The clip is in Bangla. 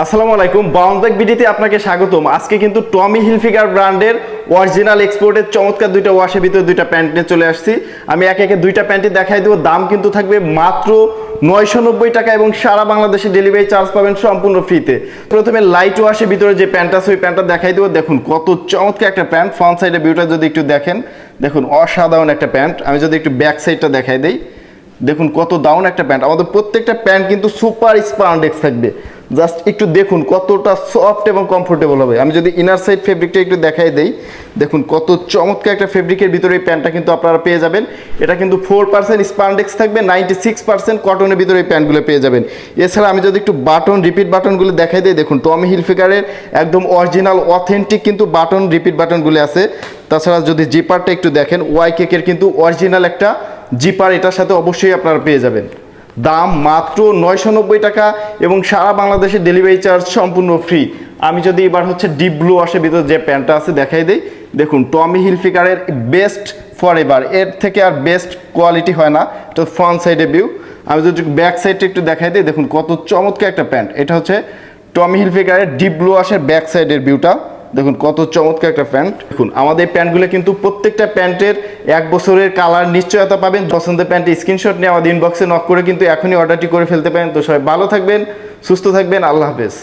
আসসালামু আলাইকুম বাউন্সব্যাক বিডিতে আপনাকে স্বাগতম। আজকে কিন্তু টমি হিলফিগার ব্র্যান্ডের অরিজিনাল এক্সপোর্টের চমৎকার দুইটা ওয়াশের ভিতরে দুইটা প্যান্ট নিয়ে চলে আসছি। আমি একে একে দুইটা প্যান্টই দেখাই দেবো। দাম কিন্তু থাকবে মাত্র নয়শো নব্বই টাকা এবং সারা বাংলাদেশে ডেলিভারি চার্জ পাবেন সম্পূর্ণ ফ্রিতে। প্রথমে লাইট ওয়াশের ভিতরে যে প্যান্ট আছে, ওই প্যান্টটা দেখাই দেবো। দেখুন, কত চমৎকার একটা প্যান্ট। ফ্রন্ট সাইডে ভিউটা যদি একটু দেখেন, দেখুন, অসাধারণ একটা প্যান্ট। আমি যদি একটু ব্যাক সাইডটা দেখাই দিই। দেখুন কত দাউন একটা প্যান্ট আমাদের প্রত্যেকটা প্যান্ট কিন্তু সুপার স্পান্ডেক্স থাকবে। জাস্ট একটু দেখুন কতটা সফট এবং কমফোর্টেবল হবে। আমি যদি ইনার সাইড ফেব্রিকটা একটু দেখাই দেই, দেখুন কত চমৎকার একটা ফেব্রিকের ভিতরে এই প্যান্টটা কিন্তু আপনারা পেয়ে যাবেন। এটা কিন্তু ফোর পার্সেন্ট স্পান্ডেক্স থাকবে নাইনটি সিক্স পার্সেন্ট কটনের ভিতরে এই প্যান্টগুলো পেয়ে যাবেন। এছাড়া আমি যদি একটু বাটন রিপিট বাটনগুলো দেখাই দিই, দেখুন টমি হিলফিকারের একদম অরিজিনাল অথেন্টিক কিন্তু বাটন রিপিট বাটনগুলো আছে। তাছাড়া যদি জিপারটা একটু দেখেন ওয়াই কেকের কিন্তু অরিজিনাল একটা জিপার এটার সাথে অবশ্যই আপনারা পেয়ে যাবেন। দাম মাত্র নয়শো নব্বই টাকা এবং সারা বাংলাদেশে ডেলিভারি চার্জ সম্পূর্ণ ফ্রি আমি যদি এবার হচ্ছে ডিপ ব্লু আসে ভিতরে যে প্যান্টটা আছে দেখাই দিই। দেখুন টমি হিলফিকারের বেস্ট ফর এবার এর থেকে আর বেস্ট কোয়ালিটি হয় না। এটা ফ্রন্ট সাইডে ভিউ আমি যদি ব্যাক সাইডটা একটু দেখাই দিই, দেখুন কত চমৎকার একটা প্যান্ট। এটা হচ্ছে টমি হিলফিকারের ডিপ ব্লু আসে ব্যাক সাইডের ভিউটা দেখুন কত চমৎকার একটা প্যান্ট। দেখুন, আমাদের প্যান্টগুলো কিন্তু প্রত্যেকটা প্যান্টের এক বছরের কালার নিশ্চয়তা পাবেন। পছন্দের প্যান্টের স্ক্রিনশট নিয়ে আমাদের ইনবক্সে নক করে কিন্তু এখনই অর্ডারটি করে ফেলতে পারেন। তো সবাই ভালো থাকবেন, সুস্থ থাকবেন, আল্লাহ হাফেজ।